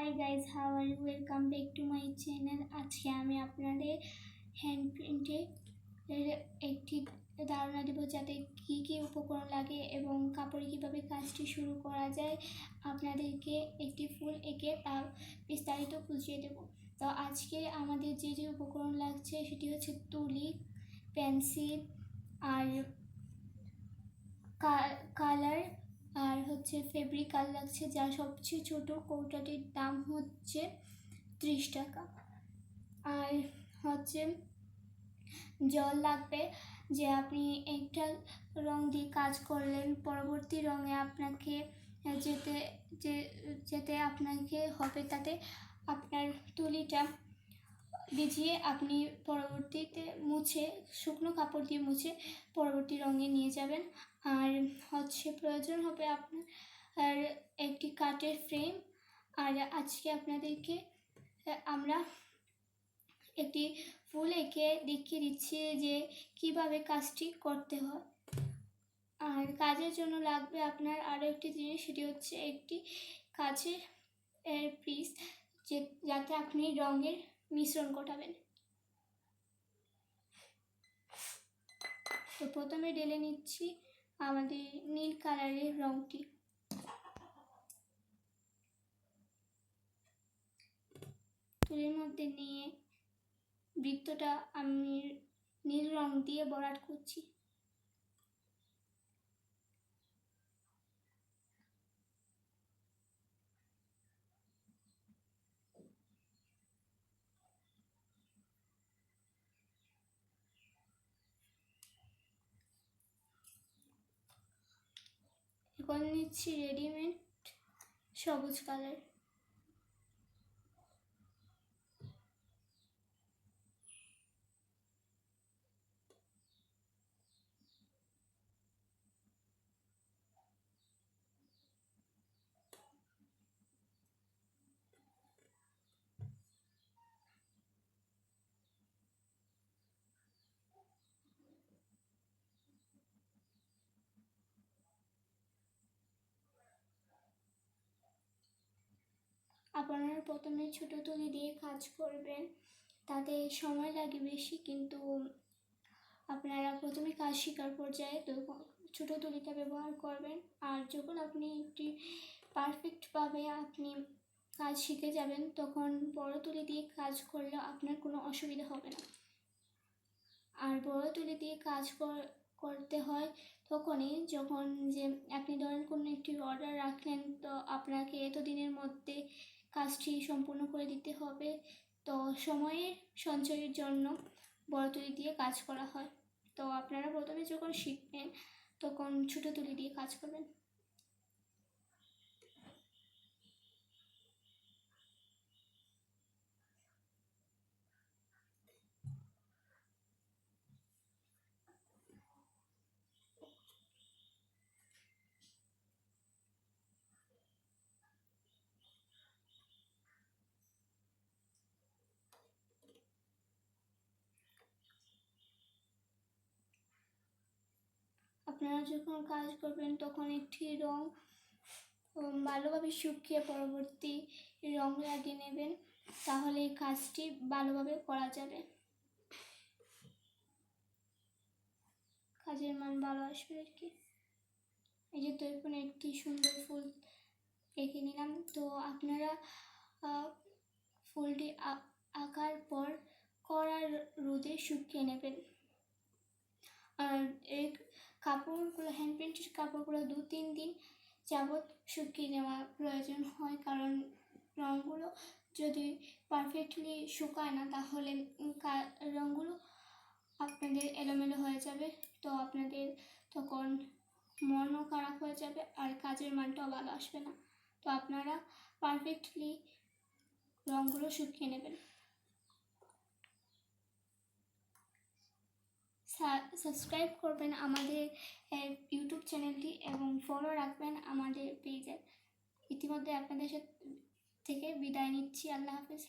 Hi guys you welcome back to my channel আজকে আমি আপনাদের হ্যান্ড প্রিন্টে একটি ধারণা দেবো যাতে কী কী উপকরণ লাগে এবং কাপড়ে কীভাবে কাজটি শুরু করা যায়, আপনাদেরকে একটি ফুল এঁকে তা বিস্তারিত বুঝিয়ে দেব। তো আজকে আমাদের যে যে উপকরণ লাগছে, সেটি হচ্ছে তুলি, পেন্সিল আর কালার আর হচ্ছে ফেব্রিকাল লাগছে, যা সবচেয়ে ছোটো কৌটাটির দাম হচ্ছে ত্রিশ টাকা। আর হচ্ছে জল লাগবে, যে আপনি একটা রং দিয়ে কাজ করলেন, পরবর্তী রঙে আপনাকে যেতে, যে, যেতে আপনাকে হবে তাতে আপনার তুলিটা ভিজিয়ে আপনি পরবর্তীতে মুছে শুকনো কাপড় দিয়ে মুছে পরবর্তী রঙে নিয়ে যাবেন। আর হচ্ছে প্রয়োজন হবে আপনার আর একটি কাঠের ফ্রেম। আর আজকে আপনাদেরকে আমরা একটি ফুল এঁকে দেখিয়ে দিচ্ছি যে কীভাবে কাজটি করতে হয়। আর কাজের জন্য লাগবে আপনার আরও একটি জিনিস, সেটি হচ্ছে একটি কাচের পিস যে, যাতে আপনি রঙের মিশ্রণ ঘটাবেন তো প্রথমে ঢেলে নিচ্ছি আমাদের নীল কালারের রঙটি তুলির মধ্যে নিয়ে বৃত্তটা আমি নীল রং দিয়ে বরাট করছি। এখন নিচ্ছি রেডিমেড সবুজ কালার। আপনারা প্রথমে ছোটো তুলি দিয়ে কাজ করবেন। তাতে সময় লাগে বেশি, কিন্তু আপনারা প্রথমে কাজ শেখার পর্যায়ে ছোটো তুলিটা ব্যবহার করবেন। আর যখন আপনি একটি পারফেক্টভাবে আপনি কাজ শিখে যাবেন, তখন বড় তুলি দিয়ে কাজ করলে আপনার কোনো অসুবিধা হবে না। আর বড় তুলি দিয়ে কাজ করতে হয় তখনই যখন যে আপনি ধরেন কোনো একটি অর্ডার রাখলেন, তো আপনাকে এত দিনের মধ্যে কাজটি সম্পূর্ণ করে দিতে হবে। তো সময়ের সঞ্চয়ের জন্য বড় তুলি দিয়ে কাজ করা হয়। তো আপনারা প্রথমে যখন শিখবেন, তখন ছোটো তুলি দিয়ে কাজ করবেন। আপনারা যখন কাজ করবেন, তখন একটি রং ভালোভাবে শুকিয়ে পরবর্তী রং লাগিয়ে নেবেন, তাহলে এই কাজটি ভালোভাবে করা যাবে। কাজের মান ভালো আসবে আর কি। এই যে তো এখন একটি সুন্দর ফুল এঁকে নিলাম। তো আপনারা ফুলটি আঁকার পর কড়ার রোদে শুকিয়ে নেবেন। আর এই কাপড়গুলো হ্যান্ড প্রিন্টের কাপড়গুলো দু তিন দিন যাবৎ শুকিয়ে নেওয়া প্রয়োজন হয়। কারণ রঙগুলো যদি পারফেক্টলি শুকায় না, তাহলে রঙগুলো আপনাদের এলোমেলো হয়ে যাবে। তো আপনাদের তখন মনও খারাপ হয়ে যাবে আর কাজের মানটাও ভালো আসবে না। তো আপনারা পারফেক্টলি রঙগুলো শুকিয়ে নেবেন। সাবস্ক্রাইব করবেন আমাদের ইউটিউব চ্যানেলটি এবং ফলো রাখবেন আমাদের পেজে ইতিমধ্যে আপনাদের থেকে বিদায় নিচ্ছি। আল্লাহ হাফেজ।